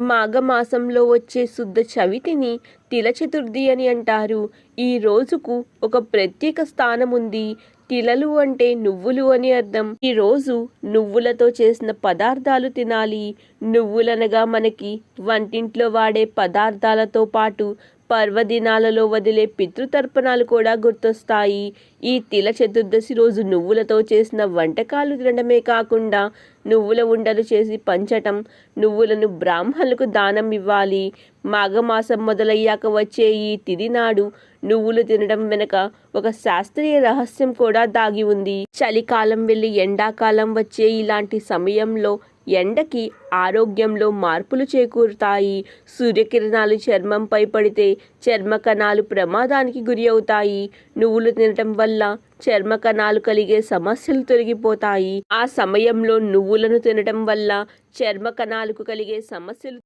మాఘమాసంలో వచ్చే శుద్ధ చవితిని తిల చతుర్థి అని అంటారు. ఈ రోజుకు ఒక ప్రత్యేక స్థానం ఉంది తిలలు అంటే నువ్వులు అని అర్థం. ఈ రోజు నువ్వులతో చేసిన పదార్థాలు తినాలి. నువ్వులనగా మనకి వంటింట్లో వాడే పదార్థాలతో పాటు పర్వదినాలలో వదిలే పితృతర్పణాలు కూడా గుర్తొస్తాయి. ఈ తిల చతుర్దశి రోజు నువ్వులతో చేసిన వంటకాలు తినడమే కాకుండా నువ్వుల ఉండలు చేసి పంచటం నువ్వులను బ్రాహ్మణులకు దానం ఇవ్వాలి. మాఘమాసం మొదలయ్యాక వచ్చే ఈ తిది నాడు నువ్వులు తినడం వెనుక ఒక శాస్త్రీయ రహస్యం కూడా దాగి ఉంది. చలికాలం వెళ్ళి ఎండాకాలం వచ్చే ఇలాంటి సమయంలో ఎండకి ఆరోగ్యంలో మార్పులు చేకూరుతాయి. సూర్యకిరణాలు చర్మంపై పడితే చర్మ కణాలు ప్రమాదానికి గురి అవుతాయి. నువ్వులు తినటం వల్ల చర్మ కణాలు కలిగే సమస్యలు తొలగిపోతాయి. ఆ సమయంలో నువ్వులను తినటం వల్ల చర్మ కణాలకు కలిగే సమస్యలు